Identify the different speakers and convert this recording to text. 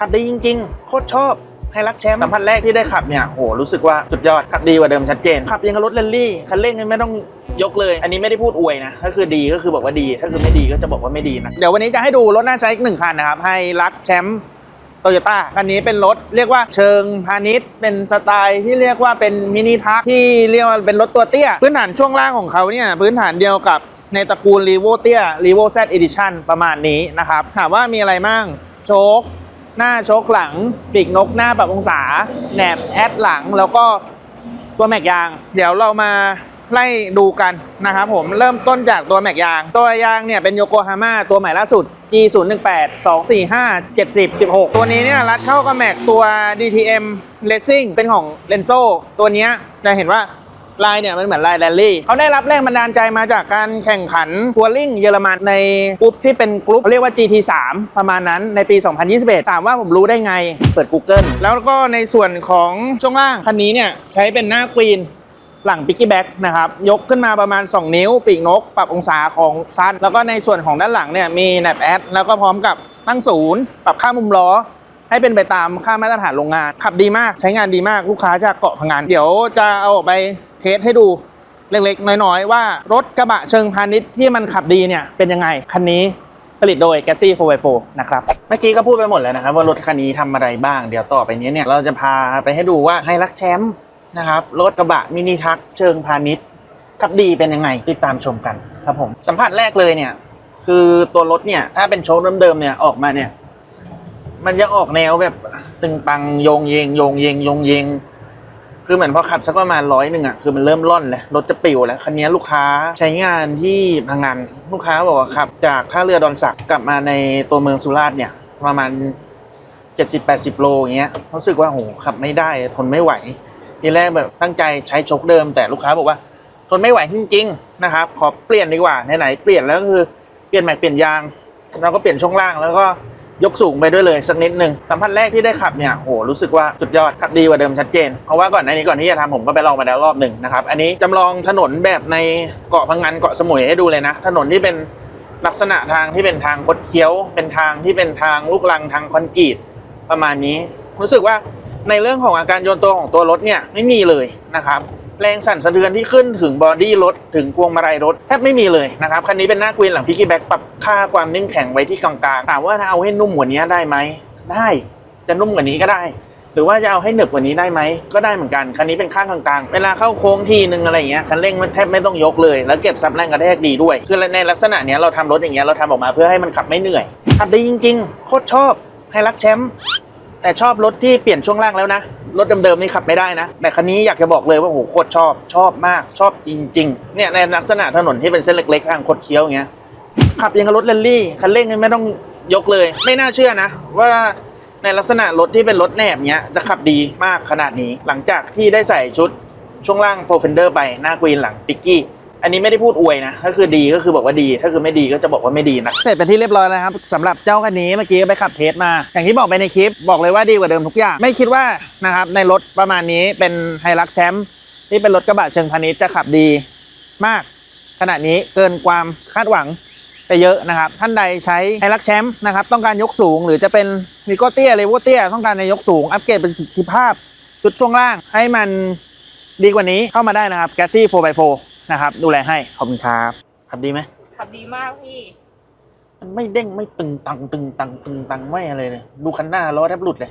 Speaker 1: ขับดีจริง ๆ โคตรชอบให้รักแชมป์สัมผัสแรกที่ได้ขับเนี่ยโหรู้สึกว่าสุดยอดขับดีกว่าเดิมชัดเจน ขับยังกับรถแรลลี่คันเร่งไม่ต้องยกเลย อันนี้ไม่ได้พูดอวยนะถ้าคือดีก็คือบอกว่าดีถ้าคือไม่ดีก็จะบอกว่าไม่ดีนะเดี๋ยววันนี้จะให้ดูรถน่าใช้อีกหนึ่งคันนะครับให้รักแชมป์โตโยต้าคันนี้เป็นรถเรียกว่าเชิงพาณิชย์ เป็นสไตล์ที่เรียกว่าเป็นมินิทักที่เรียกว่าเป็นรถตัวเตี้ย พื้นฐานช่วงล่างของเขาเนี่ยพื้นฐานเดียวกับในตระกูล r ีโวเตี้ย r ีโว Z Edition ประมาณนี้นะครับถามว่ามีอะไรมั่งโชค หน้าโชคหลังปีกนกหน้าปรับองศาแหนบแอดหลังแล้วก็ตัวแม็กยาง เดี๋ยวเรามาไล่ดูกันนะครับผมเริ่มต้นจากตัวแม็กยาง ตัวยางเนี่ยเป็นโยโกฮาม่าตัวใหม่ล่าสุด G018 245 70 16 ตัวนี้เนี่ยรัดเข้ากับแม็กตัว DTM Racing เป็นของ Lenso ตัวนี้จะเห็นว่า ลายเนี่ยมันเหมือนลายแรลลี่เขาได้รับแรงบันดาลใจมาจากการแข่งขันทัวริงเยอรมันในกรุ๊ปที่เป็นกรุ๊ปเขาเรียกว่า GT3 ประมาณนั้นในปี 2021 ถามว่าผมรู้ได้ไงเปิด Google แล้วก็ในส่วนของช่วงล่างคันนี้เนี่ยใช้เป็นหน้าควีนหลังปิกกี้แบ็กนะครับยกขึ้นมาประมาณ 2 นิ้ว ปีกนก ปรับองศาของซันแล้วก็ในส่วนของด้านหลังเนี่ยมีแนบแอดแล้วก็พร้อมกับตั้งศูนย์ปรับค่ามุมล้อ ให้เป็นไปตามค่ามาตรฐานโรงงาน ขับดีมากใช้งานดีมากลูกค้าจากเกาะพังงาน เดี๋ยวจะเอาออกไปเทสให้ดูเล็กๆ น้อยๆ ว่ารถกระบะเชิงพาณิชย์ที่มันขับดีเนี่ยเป็นยังไง คันนี้ผลิตโดย g a s s y 4x4 นะครับ เมื่อกี้ก็พูดไปหมดแล้วนะครับ ว่ารถคันนี้ทำอะไรบ้าง เดี๋ยวต่อไปนี้เนี่ยเราจะพาไปให้ดูว่าให้รักแชมป์นะครับรถกระบะมินิทักเชิงพาณิชย์ขับดีเป็นยังไงติดตามชมกันครับผมสัมผัสแรกเลยเนี่ยคือตัวรถเนี่ยถ้าเป็นโชคเดิมๆเนี่ยออกมาเนี่ย มันจะออกแนวแบบตึงปังโยงเยงโยงเยงโยงเยง คือเหมือนพอขับสักประมาณร้อยหนึ่งอะคือมันเริ่มร่อนเลยรถจะปิวแล้วคันนี้ลูกค้าใช้งานที่พังงานลูกค้าบอกว่าขับ จากท่าเรือดอนสักกลับมาในตัวเมืองสุราษฎร์เนี่ย ประมาณ70-80โลอย่างเงี้ยรู้สึกว่าโหขับไม่ได้ทนไม่ไหวทีแรกแบบตั้งใจใช้ชคเดิม แต่ลูกค้าบอกว่าทนไม่ไหวจริงๆนะครับ ขอเปลี่ยนดีกว่าไหนๆเปลี่ยนแล้วก็คือเปลี่ยนแม็กเปลี่ยนยางเราก็เปลี่ยนช่วงล่างแล้วก็ ยกสูงไปด้วยเลยสักนิดหนึ่งสัมผัสแรกที่ได้ขับเนี่ยโหรู้สึกว่าสุดยอดขับดีกว่าเดิมชัดเจน เพราะว่าก่อนหน้านี้ก่อนที่จะทำผมก็ไปลองมาแล้วรอบหนึ่งนะครับ อันนี้จำลองถนนแบบในเกาะพังงานเกาะสมุยให้ดูเลยนะ ถนนที่เป็นลักษณะทางที่เป็นทางคดเคี้ยว เป็นทางที่เป็นทางลูกรังทางคอนกรีตประมาณนี้ รู้สึกว่าในเรื่องของอาการโยนตัวของตัวรถเนี่ยไม่มีเลยนะครับ แรงสั่นสะเทือนที่ขึ้นถึงบอดี้รถถึงพวงมาลัยรถแทบไม่มีเลยนะครับคันนี้เป็นหน้ากวีนหลังพิกกี้แบ็กปรับค่าความนิ่มแข็งไว้ที่กลางๆถามว่าถ้าเอาให้นุ่มกว่านี้ได้ไหมได้จะนุ่มกว่านี้ก็ได้ หรือว่าจะเอาให้หนึบกว่านี้ได้ไหมก็ได้เหมือนกันคันนี้เป็นข้างกลางๆ เวลาเข้าโค้งทีนึงอะไรเงี้ยคันเร่งมันแทบไม่ต้องยกเลย แล้วเก็บซับแรงกระแทกดีด้วย คือในลักษณะเนี้ยเราทำรถอย่างเงี้ยเราทำออกมาเพื่อให้มันขับไม่เหนื่อยขับดีจริงๆโคตรชอบให้รักแชมป์แต่ชอบรถที่เปลี่ยนช่วงล่างแล้วนะ รถเดิมๆนี่ขับไม่ได้นะ แต่คันนี้อยากจะบอกเลยว่าโหโคตรชอบชอบมากชอบจริงๆเนี่ยในลักษณะถนนที่เป็นเส้นเล็กๆทางคดเคี้ยวอย่างเงี้ยขับยังกับรถแรลลี่คันเร่งไม่ต้องยกเลย ไม่น่าเชื่อนะ ว่าในลักษณะรถที่เป็นรถแนบเนี้ยจะขับดีมากขนาดนี้ หลังจากที่ได้ใส่ชุดช่วงล่างโปรเฟนเดอร์ไปหน้ากรีนหลังปิกกี้ อันนี้ไม่ได้พูดอวยนะถ้าคือดีก็คือบอกว่าดี ถ้าคือไม่ดีก็จะบอกว่าไม่ดีนะเสร็จเป็นที่เรียบร้อยแล้วครับสำหรับเจ้าคันนี้เมื่อกี้ไปขับเทสมา อย่างที่บอกไปในคลิปบอกเลยว่าดีกว่าเดิมทุกอย่างไม่คิดว่านะครับในรถประมาณนี้เป็นไฮรักแชมป์ที่เป็นรถกระบะเชิงพาณิชย์จะขับดีมาก ขณะนี้เกินความคาดหวังไปเยอะนะครับ ท่านใดใช้ไฮรักแชมป์นะครับต้องการยกสูงหรือจะเป็นวีโก้เตี้ยเลโวเตี้ยต้องการในยกสูงอัปเกรดประสิทธิภาพชุดช่วงล่างให้มันดีกว่านี้เข้ามาได้นะครับ g a s s y 4x4 นะครับ ดูแลให้ขอบคุณครับขับดีไหม
Speaker 2: ขับดีมากพี่
Speaker 1: มันไม่เด้งไม่ตึงตังตึงตังตึงตังไม่อะไรเลยดูคันหน้าล้อแทบหลุดเลย